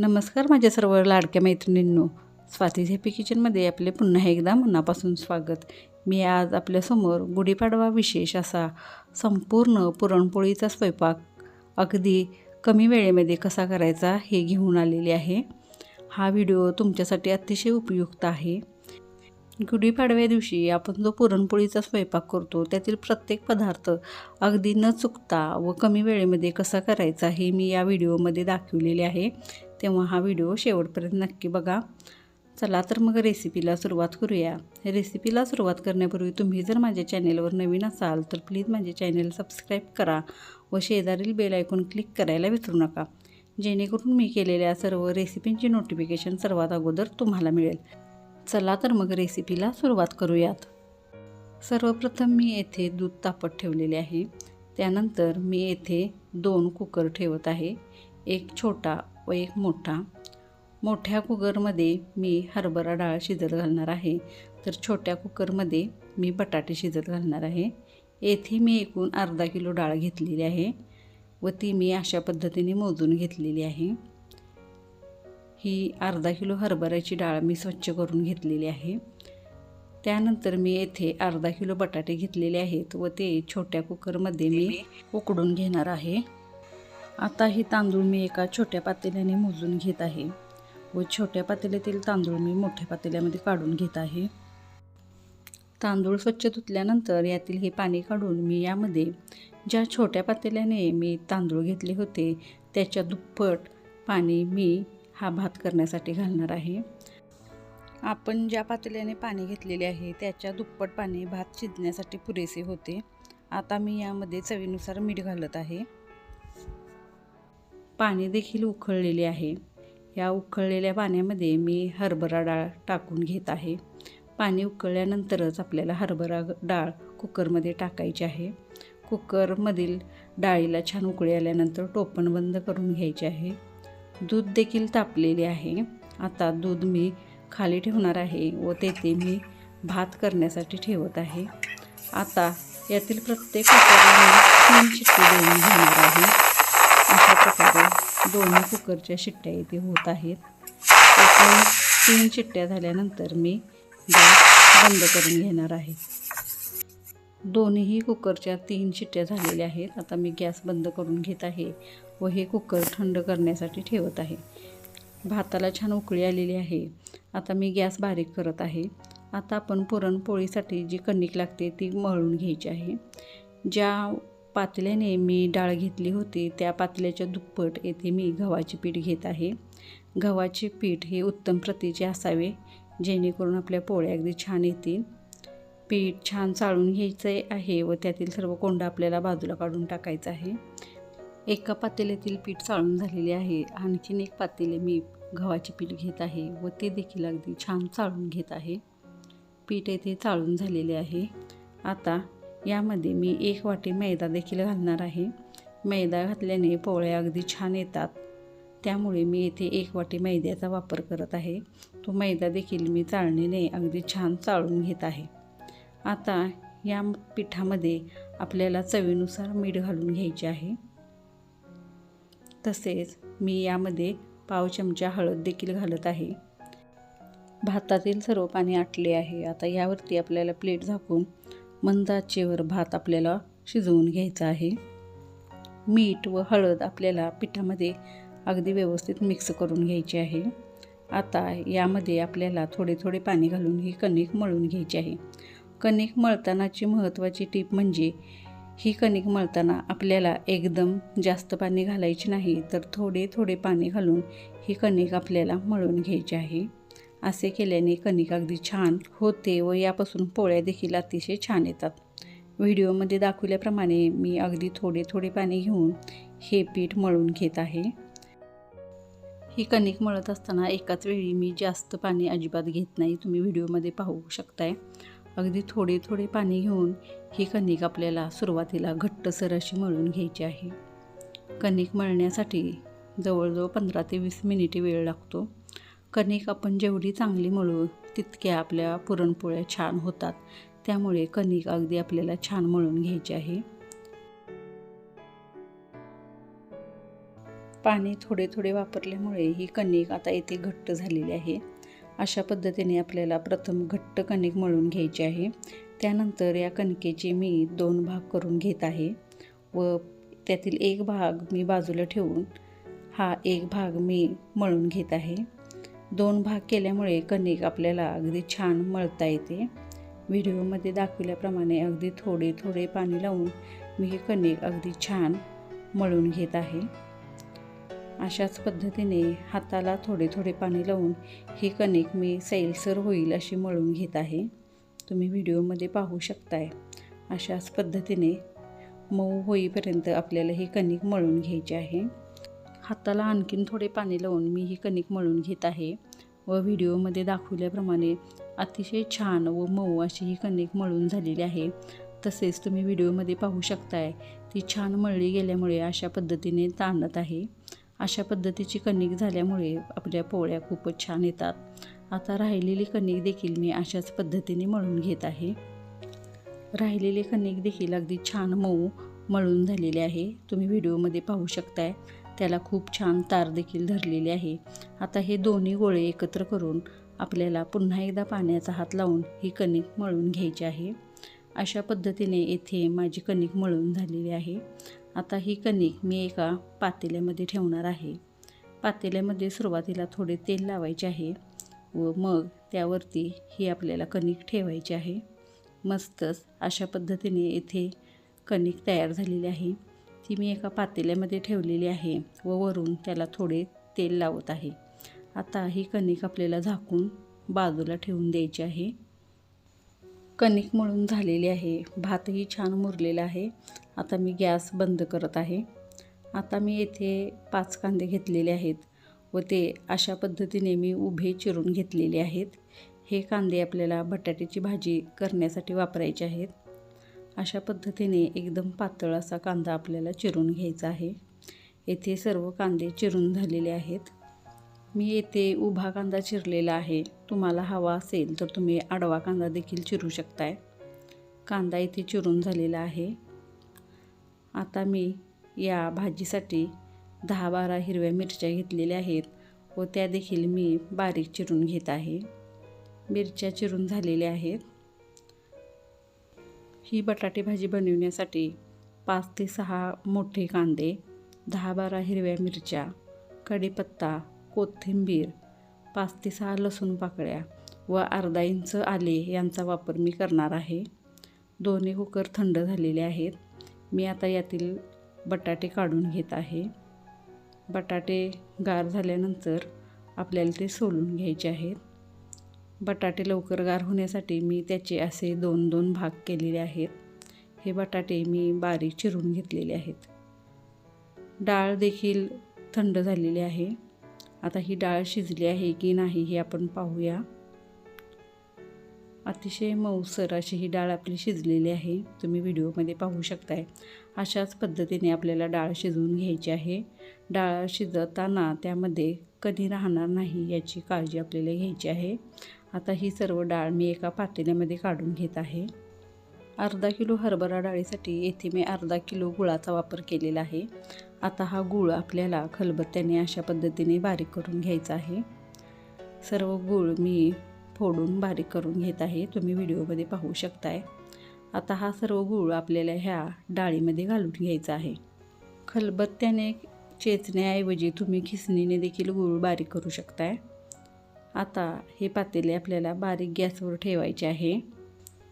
नमस्कार माझ्या सर्व लाडक्या मैत्रिणींनो. स्वाती झेपी किचनमध्ये आपले पुन्हा एकदा मनापासून स्वागत. मी आज आपल्यासमोर गुढीपाडवा विशेष असा संपूर्ण पुरणपोळीचा स्वयंपाक अगदी कमी वेळेमध्ये कसा करायचा हे घेऊन आलेले आहे. हा व्हिडिओ तुमच्यासाठी अतिशय उपयुक्त आहे. गुढीपाडव्या दिवशी आपण जो पुरणपोळीचा स्वयंपाक करतो त्यातील प्रत्येक पदार्थ अगदी न चुकता व कमी वेळेमध्ये कसा करायचा हे मी या व्हिडिओमध्ये दाखवलेले आहे. तेव्हा हा व्हिडिओ शेवटपर्यंत नक्की बघा. चला तर मग रेसिपीला सुरुवात करूया. रेसिपीला सुरुवात करण्यापूर्वी तुम्ही जर माझ्या चॅनेलवर नवीन असाल तर प्लीज माझे चॅनेल सबस्क्राईब करा व शेजारील बेल ऐकून क्लिक करायला विसरू नका. जेणेकरून मी केलेल्या सर्व रेसिपींची नोटिफिकेशन सर्वात अगोदर तुम्हाला मिळेल. चला तर मग रेसिपीला सुरुवात करूयात. सर्वप्रथम मी येथे दूध तापत ठेवलेले आहे. त्यानंतर मी येथे दोन कुकर ठेवत आहे. एक छोटा व एक मोठा. मोठ्या कुकरमध्ये मी हरभरा डाळ शिजत घालणार आहे. तर छोट्या कुकरमध्ये मी बटाटे शिजत घालणार आहे. येथे मी एकूण अर्धा किलो डाळ घेतलेली आहे व ती मी अशा पद्धतीने मोजून घेतलेली आहे. ही अर्धा किलो हरभऱ्याची डाळ मी स्वच्छ करून घेतलेली आहे. त्यानंतर मी येथे अर्धा किलो बटाटे घेतलेले आहेत व ते छोट्या कुकरमध्ये मी उकडून घेणार आहे. आता ही तांदूळ मी एका छोट्या पातेल्याने मोजून घेत आहे. व छोट्या पातेल्यातील तांदूळ मी मोठ्या पातेल्यामध्ये काढून घेत आहे. तांदूळ स्वच्छ धुतल्यानंतर यातील हे पाणी काढून मी यामध्ये ज्या छोट्या पातेल्याने मी तांदूळ घेतले होते त्याच्या दुप्पट पाणी मी हा भात करण्यासाठी घालणार आहे. आपण ज्या पातेल्याने पाणी घेतलेले आहे त्याच्या दुप्पट पाणी भात शिजण्यासाठी पुरेसे होते. आता मी यामध्ये चवीनुसार मीठ घालत आहे. पाणी देखील उकळलेले आहे. या उकळलेल्या पाण्यामध्ये मी हरभरा डाळ टाकून घेत आहे. पाणी उकळल्यानंतरच आपल्याला हरभरा डाळ कुकरमध्ये टाकायची आहे. कुकरमधील डाळीला छान उकळी आल्यानंतर टोपण बंद करून घ्यायचे आहे. दूध देखील तापलेले आहे. आता दूध मी खाली ठेवणार आहे व तेथे मी भात करण्यासाठी ठेवत आहे. आता यातील प्रत्येक कुकरला मी तीन शिट्टी देऊन घेणार आहे. अशा प्रकारे दोन्ही कुकरच्या शिट्ट्या इथे होत आहेत. एकूण तीन शिट्ट्या झाल्यानंतर मी गॅस बंद करून घेणार आहे. दोन्हीही कुकरच्या तीन शिट्ट्या झालेल्या आहेत. आता मी गॅस बंद करून घेत आहे व हे कुकर थंड करण्यासाठी ठेवत आहे. भाताला छान उकळी आलेली आहे. आता मी गॅस बारीक करत आहे. आता आपण पुरणपोळीसाठी जी कणिक लागते ती मळून घ्यायची आहे. ज्या पातल्याने मी डाळ घेतली होती. त्या पातल्याच्या दुप्पट येथे मी गव्हाचे पीठ घेत आहे. गव्हाचे पीठ हे उत्तम प्रतीचे असावे जेणेकरून आपल्या पोळ्या अगदी छान येतील. पीठ छान चाळून घ्यायचं आहे व त्यातील सर्व कोंडा आपल्याला बाजूला काढून टाकायचं आहे. एका पातेल्यातील पीठ चाळून झालेले आहे. आणखीन एक पातेले मी गव्हाचे पीठ घेत आहे व ते देखील अगदी छान चाळून घेत आहे. पीठ येथे चाळून झालेले आहे. आता यामध्ये मी एक वाटी मैदा देखील घालणार आहे. मैदा घातल्याने पोळ्या अगदी छान येतात. त्यामुळे मी येथे एक वाटी मैद्याचा वापर करत आहे. तो मैदा देखील मी चाळणीने अगदी छान चाळून घेत आहे. आता या पिठामध्ये आपल्याला चवीनुसार मीठ घालून घ्यायचे आहे. तसेच मी यामध्ये पाव चमचा हळद देखील घालत आहे. भातातील सर्व पाणी आटले आहे. आता यावरती आपल्याला प्लेट झाकून मंद आचेवर भात आपल्याला शिजवून घ्यायचा आहे. मीठ व हळद आपल्याला पिठामध्ये अगदी व्यवस्थित मिक्स करून घ्यायचे आहे. आता यामध्ये आपल्याला थोडे थोडे पाणी घालून ही कणिक मळून घ्यायची आहे. कणिक मळतानाची महत्त्वाची टीप म्हणजे ही कणिक मळताना आपल्याला एकदम जास्त पाणी घालायचे नाही तर थोडे थोडे पाणी घालून ही कणिक आपल्याला मळून घ्यायची आहे. असे केल्याने कणिक अगदी छान होते व यापासून पोळ्या देखील अतिशय छान येतात. व्हिडिओमध्ये दाखवल्याप्रमाणे मी अगदी थोडे थोडे पाणी घेऊन हे पीठ मळून घेत आहे. ही कणिक मळत असताना एकाच वेळी मी जास्त पाणी अजिबात घेत नाही. तुम्ही व्हिडिओमध्ये पाहू शकताय. अगदी थोडे थोडे पाणी घेऊन ही कणिक आपल्याला सुरुवातीला घट्टसर अशी मळून घ्यायची आहे. कणिक मळण्यासाठी जवळजवळ पंधरा ते वीस मिनिटे वेळ लागतो. कणिक आपण जेवढी चांगली मळू तितक्या आपल्या पुरणपोळ्या छान होतात. त्यामुळे कणिक अगदी आपल्याला छान मळून घ्यायची आहे. पाणी थोडे थोडे वापरल्यामुळे ही कणिक आता येथे घट्ट झालेली आहे. अशा पद्धतीने आपल्याला प्रथम घट्ट कणिक मळून घ्यायची आहे. त्यानंतर या कणकेचे मी दोन भाग करून घेत आहे व त्यातील एक भाग मी बाजूला ठेवून हा एक भाग मी मळून घेत आहे. दोन भाग केल्यामुळे कणिक आपल्याला अगदी छान मळता येते. व्हिडिओमध्ये दाखवल्याप्रमाणे अगदी थोडे थोडे पाणी लावून मी हे कणिक अगदी छान मळून घेत आहे. अशाच पद्धतीने हाताला थोडे थोडे पाणी लावून ही कणिक मी सैलसर होईल अशी मळून घेत आहे. तुम्ही व्हिडिओमध्ये पाहू शकताय. अशाच पद्धतीने मऊ होईपर्यंत आपल्याला ही कणिक मळून घ्यायची आहे. हाताला आणखीन थोडे पाणी लावून मी ही कणिक मळून घेत आहे व व्हिडिओमध्ये दाखवल्याप्रमाणे अतिशय छान व मऊ अशी ही कणिक मळून झालेली आहे. तसेच तुम्ही व्हिडिओमध्ये पाहू शकताय ती छान मळली गेल्यामुळे अशा पद्धतीने ताणत आहे. अशा पद्धतीची कणिक झाल्यामुळे आपल्या पोळ्या खूपच छान येतात. आता राहिलेली कणिक देखील मी अशाच पद्धतीने मळून घेत आहे. राहिलेली कणिक देखील अगदी छान मऊ मळून झालेली आहे. तुम्ही व्हिडिओमध्ये पाहू शकताय. त्याला खूप छान तार देखील धरलेली आहे. आता हे दोन्ही गोळे एकत्र करून आपल्याला पुन्हा एकदा पाण्याचा हात लावून ही कणिक मळून घ्यायची आहे. अशा पद्धतीने येथे माझी कणिक मळून झालेली आहे. आता ही कणिक मी एका पातेल्यामध्ये ठेवणार आहे. पातेल्यामध्ये सुरुवातीला थोडे तेल लावायचे आहे व मग त्यावरती ही आपल्याला कणिक ठेवायची आहे. मस्तच अशा पद्धतीने येथे कणिक तयार झालेली आहे. ती मी एका पातेल्यामध्ये ठेवलेली आहे व वरून त्याला थोडे तेल लावत आहे. आता ही कणिक आपल्याला झाकून बाजूला ठेवून द्यायची आहे. कणिक मळून झालेली आहे. भातही छान मुरलेला आहे. आता मी गॅस बंद करत आहे. आता मी येथे पाच कांदे घेतलेले आहेत व ते अशा पद्धतीने मी उभे चिरून घेतलेले आहेत. हे कांदे आपल्याला बटाट्याची भाजी करण्यासाठी वापरायचे आहेत. अशा पद्धतीने एकदम पातळ असा कांदा आपल्याला चिरून घ्यायचा आहे. येथे सर्व कांदे चिरून झालेले आहेत. मी येथे उभा कांदा चिरलेला आहे. तुम्हाला हवा असेल तर तुम्ही आडवा कांदा देखील चिरू शकताय. कांदा इथे चिरून झालेला आहे. आता मी या भाजीसाठी दहा बारा हिरव्या मिरच्या घेतलेल्या आहेत व त्या देखील मी बारीक चिरून घेत आहे. मिरच्या चिरून झालेल्या आहेत. ही बटाटे भाजी बनवण्यासाठी पाच ते सहा मोठे कांदे दहा बारा हिरव्या मिरच्या कढीपत्ता कोथिंबीर पाच ते सहा लसूण पाकळ्या व अर्धा इंच आले यांचा वापर मी करणार आहे. दोन्ही कुकर थंड झालेले आहेत. मी आता यातील बटाटे काढून घेत आहे. बटाटे गार झाल्यानंतर आपल्याला ते सोलून घ्यायचे आहेत. बटाटे लवकर गार होण्यासाठी मी त्याचे असे दोन दोन भाग केलेले आहेत. हे बटाटे मी बारीक चिरून घेतलेले आहेत. डाळ देखील थंड झालेली आहे. आता ही डाळ शिजली आहे की नाही हे आपण पाहूया. अतिशय मऊसर अशी ही डाळ आपली शिजलेली आहे. तुम्ही व्हिडिओमध्ये पाहू शकताय. अशाच पद्धतीने आपल्याला डाळ शिजवून घ्यायची आहे. डाळ शिजवताना त्यामध्ये कधी राहणार नाही याची काळजी आपल्याला घ्यायची आहे. आता ही सर्व डाळ मी एका पातेल्यामध्ये काढून घेत आहे. अर्धा किलो हरभरा डाळीसाठी येथे मी अर्धा किलो गुळाचा वापर केलेला आहे. आता हा गूळ आपल्याला खलबत्त्याने अशा पद्धतीने बारीक करून घ्यायचा आहे. सर्व गूळ मी फोडून बारीक करून घेत आहे. तुम्ही व्हिडिओमध्ये पाहू शकताय. आता हा सर्व गूळ आपल्याला ह्या डाळीमध्ये घालून घ्यायचा आहे. खलबत्त्याने चेचण्याऐवजी तुम्ही खिसणीने देखील गूळ बारीक करू शकताय. आता हे पातेले आपल्याला बारीक गॅसवर ठेवायचे आहे.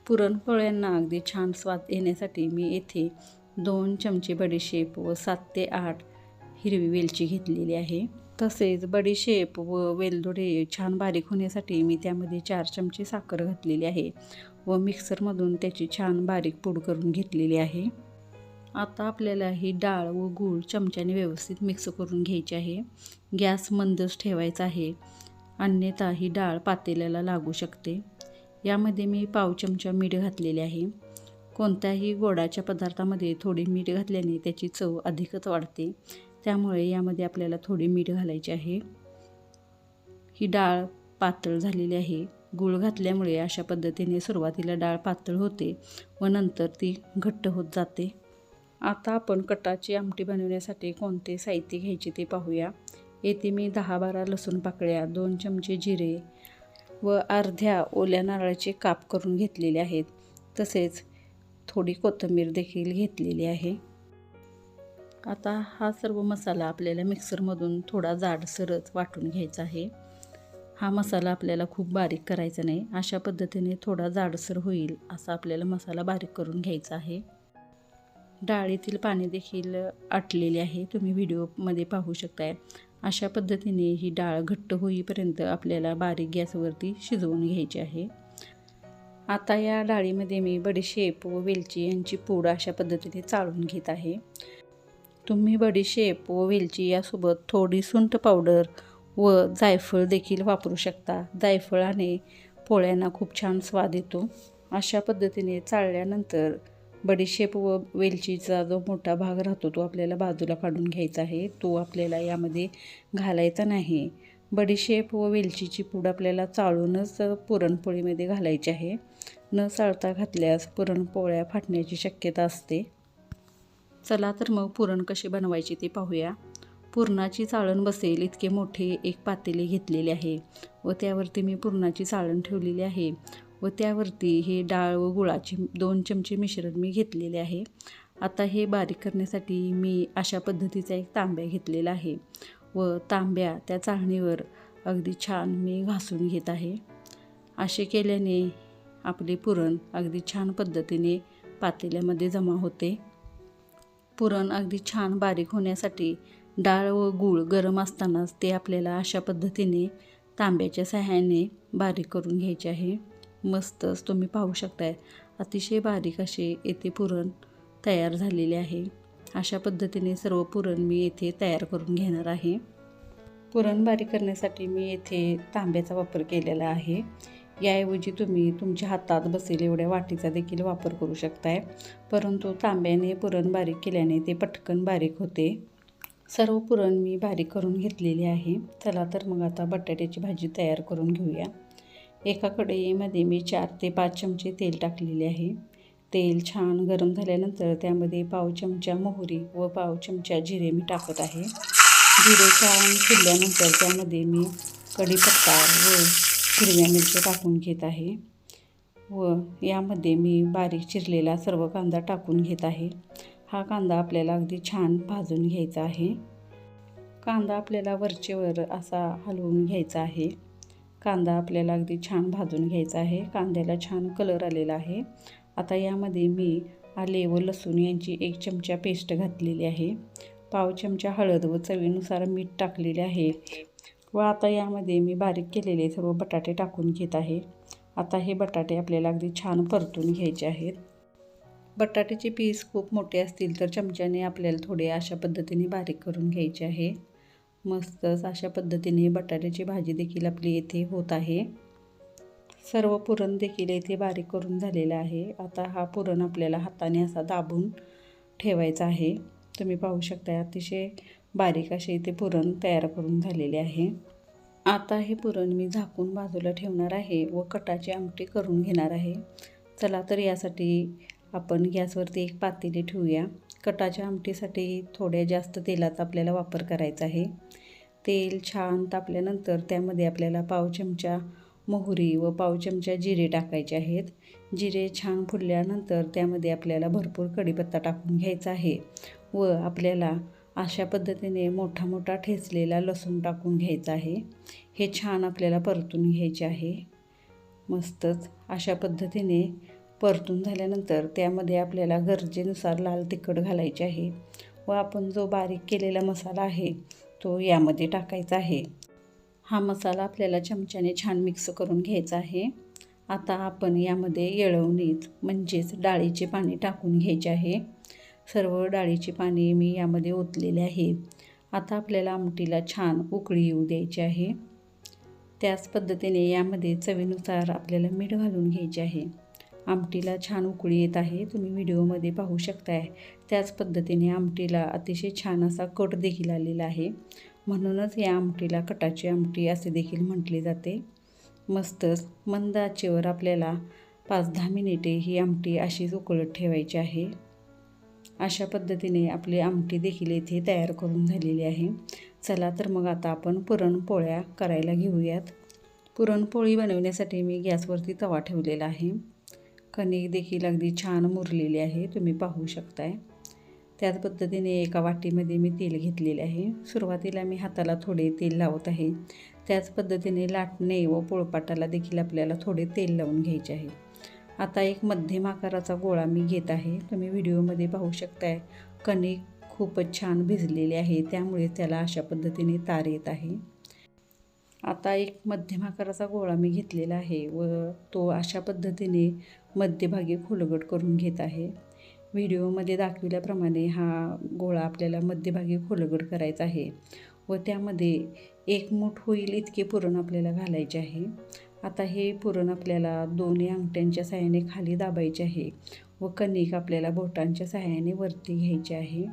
पुरणपोळ्यांना अगदी छान स्वाद येण्यासाठी मी येथे दोन चमचे बडीशेप व सात ते आठ हिरवी वेलची घेतलेली आहे. तसेच बडीशेप व वेलदोडे छान बारीक होण्यासाठी मी त्यामध्ये चार चमचे साखर घातलेली आहे व मिक्सरमधून त्याची छान बारीक पूड करून घेतलेली आहे. आता आपल्याला ही डाळ व गूळ चमच्याने व्यवस्थित मिक्स करून घ्यायची आहे. गॅस मंदच ठेवायचा आहे. अन्यथा ही डाळ पातेल्याला लागू शकते. यामध्ये मी पाव चमचा मीठ घातलेले आहे. कोणत्याही गोडाच्या पदार्थामध्ये थोडी मीठ घातल्याने त्याची चव अधिकच वाढते. त्यामुळे यामध्ये आपल्याला थोडी मीठ घालायची आहे. ही डाळ पातळ झालेली आहे. गूळ घातल्यामुळे अशा पद्धतीने सुरुवातीला डाळ पातळ होते व नंतर ती घट्ट होत जाते. आता आपण कटाची आमटी बनवण्यासाठी कोणते साहित्य घ्यायचे ते पाहूया. येथे मी दहा बारा लसूण पाकळ्या दोन चमचे जिरे व अर्ध्या ओल्या नारळाचे काप करून घेतलेले आहेत. तसेच थोडी कोथिंबीर देखील घेतलेली आहे. आता हा सर्व मसाला आपल्याला मिक्सरमधून थोडा जाडसरच वाटून घ्यायचा आहे. हा मसाला आपल्याला खूप बारीक करायचा नाही. अशा पद्धतीने थोडा जाडसर होईल असा आपल्याला मसाला बारीक करून घ्यायचा आहे. डाळीतील पाणी देखील आटलेले आहे. तुम्ही व्हिडिओमध्ये पाहू शकताय. अशा पद्धतीने ही डाळ घट्ट होईपर्यंत आपल्याला बारीक गॅसवरती शिजवून घ्यायची आहे. आता या डाळीमध्ये मी बडीशेप व वेलची यांची पूड अशा पद्धतीने चाळून घेत आहे. तुम्ही बडीशेप व वेलची यासोबत थोडी सुंठ पावडर व जायफळ देखील वापरू शकता. जायफळाने पोळ्यांना खूप छान स्वाद येतो. अशा पद्धतीने चाळल्यानंतर बडीशेप व वेलचीचा जो मोठा भाग राहतो तो आपल्याला बाजूला काढून घ्यायचा आहे. तो आपल्याला यामध्ये घालायचा नाही. बडीशेप व वेलचीची पूड आपल्याला चाळूनच पुरणपोळीमध्ये घालायची आहे. न चाळता घातल्यास पुरणपोळ्या फाटण्याची शक्यता असते. चला तर मग पुरण कसे बनवायचे ते पाहूया. पुरणाची चाळण बसेल इतके मोठे एक पातेले घेतलेले आहे व त्यावरती मी पुरणाची चाळण ठेवलेली आहे. व त्यावरती हे डाळ व गुळाचे दोन चमचे मिश्रण मी घेतलेले आहे. आता हे बारीक करण्यासाठी मी अशा पद्धतीचा एक तांब्या घेतलेला आहे व तांब्या त्या चाळणीवर अगदी छान मी घासून घेत आहे. असे केल्याने आपले पुरण अगदी छान पद्धतीने पातेल्यामध्ये जमा होते. पुरण अगदी छान बारीक होण्यासाठी डाळ व गूळ गरम असतानाच ते आपल्याला अशा पद्धतीने तांब्याच्या सहाय्याने बारीक करून घ्यायचे आहे. मस्तच तुम्ही पाहू शकताय. अतिशय बारीक असे येथे पुरण तयार झालेले आहे. अशा पद्धतीने सर्व पुरण मी येथे तयार करून घेणार आहे. पुरण बारीक करण्यासाठी मी येथे तांब्याचा वापर केलेला आहे. याऐवजी तुम्ही तुमच्या हातात बसेल एवढ्या वाटीचा देखील वापर करू शकताय. परंतु तांब्याने पुरण बारीक केल्याने ते पटकन बारीक होते. सर्व पुरण मी बारीक करून घेतलेले आहे. चला तर मग आता बटाट्याची भाजी तयार करून घेऊया. एका कढईमध्ये मी चार ते पाच चमचे तेल टाकलेले आहे. तेल छान गरम झाल्यानंतर त्यामध्ये पाव चमचा मोहरी व पाव चमचा जिरे मी टाकत आहे. जिरे छान फुलल्यानंतर त्यामध्ये मी कढीपत्ता व हिरव्या मिरच्या टाकून घेत आहे. व यामध्ये मी बारीक चिरलेला सर्व कांदा टाकून घेत आहे. हा कांदा आपल्याला अगदी छान भाजून घ्यायचा आहे. कांदा आपल्याला वरचेवर असा हलवून घ्यायचा आहे. कांदा आपल्याला अगदी छान भाजून घ्यायचा आहे. कांद्याला छान कलर आलेला आहे. आता यामध्ये मी आले व लसूण यांची एक चमचा पेस्ट घातलेली आहे. पाव चमचा हळद व चवीनुसार मीठ टाकलेले आहे. व आता यामध्ये मी बारीक केलेले सर्व बटाटे टाकून घेत आहे. आता हे बटाटे आपल्याला अगदी छान परतून घ्यायचे आहेत. बटाट्याचे पीस खूप मोठे असतील तर चमच्याने आपल्याला थोडे अशा पद्धतीने बारीक करून घ्यायचे आहे. मस्तच अशा पद्धतीने बटाट्याची भाजी देखील आपली येथे होत आहे. सर्व पुरण देखील येथे बारीक करून झालेलं आहे. आता हा पुरण आपल्याला हाताने असा दाबून ठेवायचा आहे. तुम्ही पाहू शकता अतिशय बारीक असे इथे पुरण तयार करून झालेले आहे. आता हे पुरण मी झाकून बाजूला ठेवणार आहे व कटाची आमटी करून घेणार आहे. चला तर यासाठी आपण गॅसवरती एक पातेली ठेवूया. कटाच्या आमटीसाठी थोड्या जास्त तेलाचा आपल्याला वापर करायचा आहे. तेल छान तापल्यानंतर त्यामध्ये आपल्याला पाव चमचा मोहरी व पाव चमचा जिरे टाकायचे आहेत. जिरे छान फुलल्यानंतर त्यामध्ये आपल्याला भरपूर कढीपत्ता टाकून घ्यायचा आहे व आपल्याला अशा पद्धतीने मोठा मोठा ठेचलेला लसूण टाकून घ्यायचा आहे. हे छान आपल्याला परतून घ्यायचे आहे. मस्तच अशा पद्धतीने परतून झाल्यानंतर त्यामध्ये आपल्याला गरजेनुसार लाल तिखट घालायचे आहे व आपण जो बारीक केलेला मसाला आहे तो यामध्ये टाकायचा आहे. हा मसाला आपल्याला चमच्याने छान मिक्स करून घ्यायचा आहे. आता आपण यामध्ये येळवणीत म्हणजेच डाळीचे पाणी टाकून घ्यायचे आहे. सर्व डाळीची पाणी मी यामध्ये ओतलेले आहे आता आपल्याला आमटीला छान उकळी येऊ द्यायची आहे. त्याच पद्धतीने यामध्ये चवीनुसार आपल्याला मीठ घालून घ्यायचे आहे. आमटीला छान उकळी येत आहे. तुम्ही व्हिडिओमध्ये पाहू शकताय. त्याच पद्धतीने आमटीला अतिशय छान असा कट देखील आलेला आहे. म्हणूनच या आमटीला कटाची आमटी असे देखील म्हटले जाते. मस्तच मंद आचेवर आपल्याला पाच दहा मिनिटे ही आमटी अशीच उकळत ठेवायची आहे. अशा पद्धतीने आपली आमटी देखील इथे तयार करून झालेली आहे. चला तर मग आता आपण पुरणपोळ्या करायला घेऊयात. पुरणपोळी बनवण्यासाठी मी गॅसवरती तवा ठेवलेला आहे. कणिक देखील अगदी छान मुरलेली आहे तुम्ही पाहू शकताय. त्याच पद्धतीने एका वाटीमध्ये मी तेल घेतलेले आहे. सुरुवातीला मी हाताला थोडे तेल लावत आहे. त्याच पद्धतीने लाटणे व पोळपाटाला देखील आपल्याला थोडे तेल लावून घ्यायचे आहे. आता एक मध्यम आकाराचा गोळा मी घेत आहे. तुम्ही व्हिडिओमध्ये पाहू शकताय कणिक खूपच छान भिजलेले आहे. त्यामुळे त्याला अशा पद्धतीने तार येत आहे. आता एक मध्यम आकाराचा गोळा मी घेतलेला आहे व तो अशा पद्धतीने मध्यभागी खोलगट करून घेत आहे. व्हिडिओमध्ये दाखविल्याप्रमाणे हा गोळा आपल्याला मध्यभागी खोलगट करायचा आहे व त्यामध्ये एक मूठ होईल इतके पुरण आपल्याला घालायचे आहे. आता हे पुरण आपल्याला दोन्ही अंगठ्यांच्या सहाय्याने खाली दाबायचे आहे व कणिक आपल्याला बोटांच्या सहाय्याने वरती घ्यायचे आहे.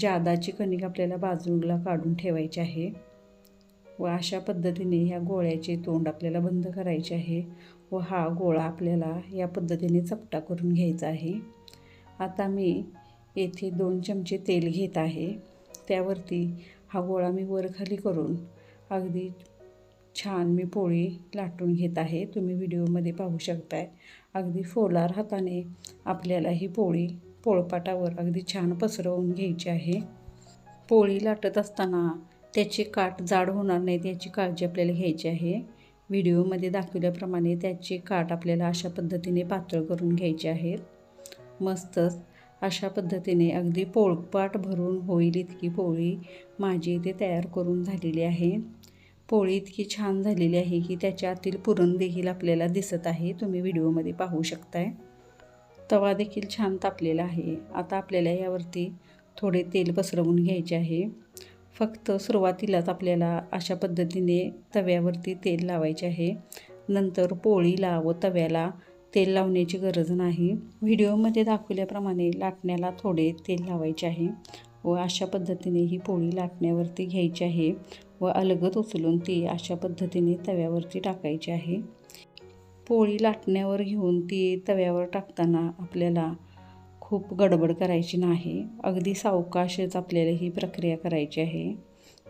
जादाची कणिक आपल्याला बाजूला काढून ठेवायची आहे व अशा पद्धतीने ह्या गोळ्याचे तोंड आपल्याला बंद करायचे आहे. व हा गोळा आपल्याला या पद्धतीने चपटा करून घ्यायचा आहे. आता मी येथे दोन चमचे तेल घेत आहे. त्यावरती हा गोळा मी वरखाली करून अगदी छान मी पोळी लाटून घेत आहे. तुम्ही व्हिडिओमध्ये पाहू शकताय. अगदी फोलार हाताने आपल्याला ही पोळी पोळपाटावर अगदी छान पसरवून घ्यायची आहे. पोळी लाटत असताना त्याचे काट जाड होणार नाहीत याची काळजी आपल्याला घ्यायची आहे. व्हिडिओमध्ये दाखवल्याप्रमाणे त्याचे काठ आपल्याला अशा पद्धतीने पातळ करून घ्यायचे आहेत. मस्तच अशा पद्धतीने अगदी पोळपाट भरून होईल इतकी पोळी माझी इथे तयार करून झालेली आहे. पोळी इतकी छान झालेली आहे की त्याच्या आतील पुरण देखील आपल्याला दिसत आहे. तुम्ही व्हिडिओमध्ये पाहू शकताय. तवा देखील छान तापलेला आहे. आता आपल्याला यावरती थोडे तेल पसरवून घ्यायचे आहे. फक्त सुरुवातीलाच आपल्याला अशा पद्धतीने तव्यावरती तेल लावायचे आहे. नंतर पोळीला व तव्याला तेल लावण्याची गरज नाही. व्हिडिओमध्ये दाखवल्याप्रमाणे लाटण्याला थोडे तेल लावायचे आहे व अशा पद्धतीने ही पोळी लाटण्यावरती घ्यायची आहे व अलगद उचलून ती अशा पद्धतीने तव्यावरती टाकायची आहे. पोळी लाटण्यावर घेऊन ती तव्यावर टाकताना आपल्याला खूप गडबड करायची नाही. अगदी सावकाशच आपल्याला ही प्रक्रिया करायची आहे.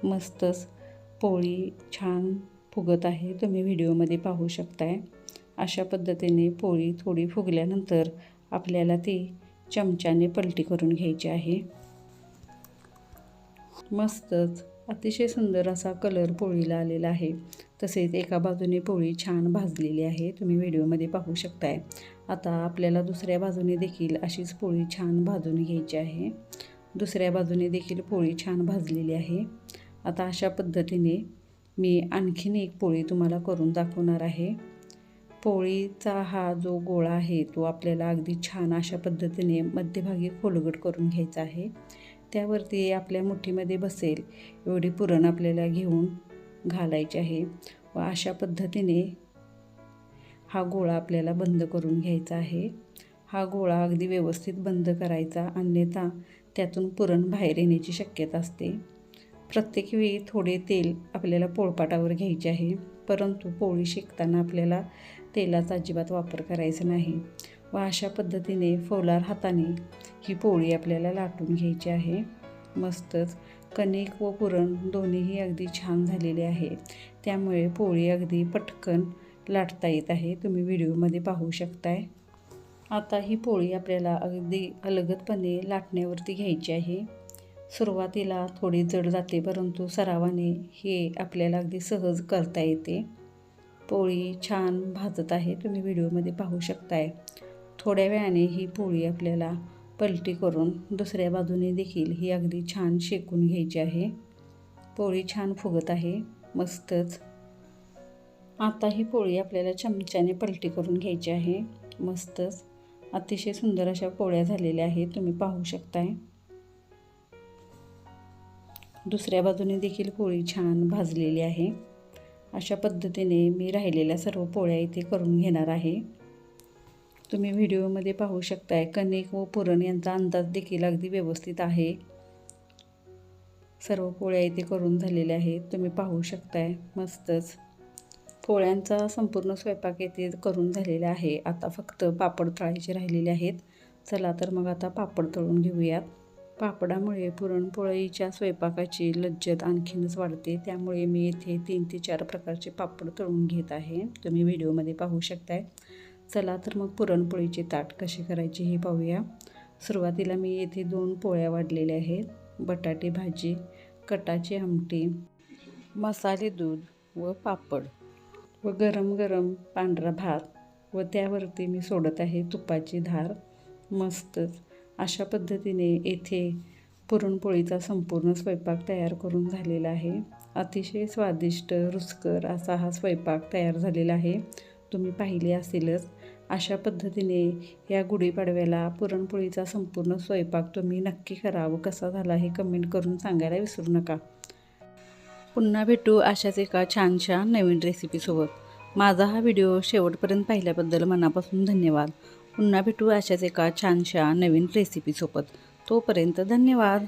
मस्तच पोळी छान फुगत आहे. तुम्ही व्हिडिओमध्ये पाहू शकताय. अशा पद्धतीने पोळी थोडी फुगल्यानंतर आपल्याला ती चमच्याने पलटी करून घ्यायची आहे. मस्तच अतिशय सुंदर असा कलर पोळीला आलेला आहे. तसेच एका बाजूने पोळी छान भाजलेली आहे. तुम्ही व्हिडिओमध्ये पाहू शकताय. आता आपल्याला दुसऱ्या बाजूने देखील अशीच पोळी छान भाजून घ्यायची आहे. दुसऱ्या बाजूने देखील पोळी छान भाजलेली आहे. आता अशा पद्धतीने मी आणखीन एक पोळी तुम्हाला करून दाखवणार आहे. पोळीचा हा जो गोळा आहे तो आपल्याला अगदी छान अशा पद्धतीने मध्यभागी खोलगट करून घ्यायचा आहे. त्यावरती आपल्या मुठीमध्ये बसेल एवढी पुरण आपल्याला घेऊन घालायचे आहे. व अशा पद्धतीने हा गोळा आपल्याला बंद करून घ्यायचा आहे. हा गोळा अगदी व्यवस्थित बंद करायचा अन्यथा त्यातून पुरण बाहेर येण्याची शक्यता असते. प्रत्येक वेळी थोडे तेल आपल्याला पोळपाटावर घ्यायचे आहे परंतु पोळी शेकताना आपल्याला तेलाचा अजिबात वापर करायचा नाही. व अशा पद्धतीने फौलार हाताने ही पोळी आपल्याला लाटून घ्यायची आहे. मस्तच कणिक व पुरण दोन्हीही अगदी छान झालेले आहे. त्यामुळे पोळी अगदी पटकन लाटता येत आहे. तुम्ही व्हिडिओमध्ये पाहू शकताय. आता ही पोळी आपल्याला अगदी अलगदपणे लाटण्यावरती घ्यायची आहे. सुरुवातीला थोडी जड जाते परंतु सरावाने हे आपल्याला अगदी सहज करता येते. पोळी छान भाजत आहे. तुम्ही व्हिडिओमध्ये पाहू शकताय. थोड्या वेळाने ही पोळी आपल्याला पलटी करून दुसऱ्या बाजूने देखील ही अगदी छान शेकून घ्यायची आहे. पोळी छान फुगत आहे. मस्तच. आता ही पोळी आपल्याला चमच्याने पलटी करून घ्यायची आहे. मस्तच. अतिशय सुंदर अशा पोळ्या झालेल्या आहेत. तुम्ही पाहू शकताय. दुसऱ्या बाजूने देखील पोळी छान भाजलेली आहे. अशा पद्धतीने मी राहिलेल्या सर्व पोळ्या इथे करून घेणार आहे. तुम्ही व्हिडिओमध्ये पाहू शकताय. कणिक व पुरण यांचा अंदाज देखील अगदी व्यवस्थित आहे. सर्व पोळ्या इथे करून झालेल्या आहेत. तुम्ही पाहू शकताय. मस्तच. पोळ्यांचा संपूर्ण स्वयंपाक येथे करून झालेला आहे. आता फक्त पापड तळायचे राहिलेले आहेत. चला तर मग आता पापड तळून घेऊयात. पापडामुळे पुरणपोळीच्या स्वयंपाकाची लज्जत आणखीनच वाढते. त्यामुळे मी येथे तीन ते चार प्रकारचे पापड तळून घेत आहे. तुम्ही व्हिडिओमध्ये पाहू शकताय. चला तर मग पुरणपोळीचे ताट कसे करायचे हे पाहूया. सुरुवातीला मी येथे दोन पोळ्या वाढलेल्या आहेत. बटाटे भाजी कटाची आमटी मसाले दूध व पापड व गरम गरम पांढरा भात व त्यावरती मी सोडत आहे तुपाची धार. मस्तच अशा पद्धतीने येथे पुरणपोळीचा संपूर्ण स्वयंपाक तयार करून झालेला आहे. अतिशय स्वादिष्ट रुचकर असा हा स्वयंपाक तयार झालेला आहे. तुम्ही पाहिले असेलच. अशा पद्धतीने या गुढीपाडव्याला पुरणपोळीचा संपूर्ण स्वयंपाक तुम्ही नक्की करा व कसा झाला हे कमेंट करून सांगायला विसरू नका. पुन्हा भेटू अशाच एका छानशा नवीन रेसिपीसोबत माझा हा व्हिडिओ शेवटपर्यंत पाहिल्याबद्दल मनापासून धन्यवाद. पुन्हा भेटू अशाच एका छानशा नवीन रेसिपीसोबत तोपर्यंत धन्यवाद.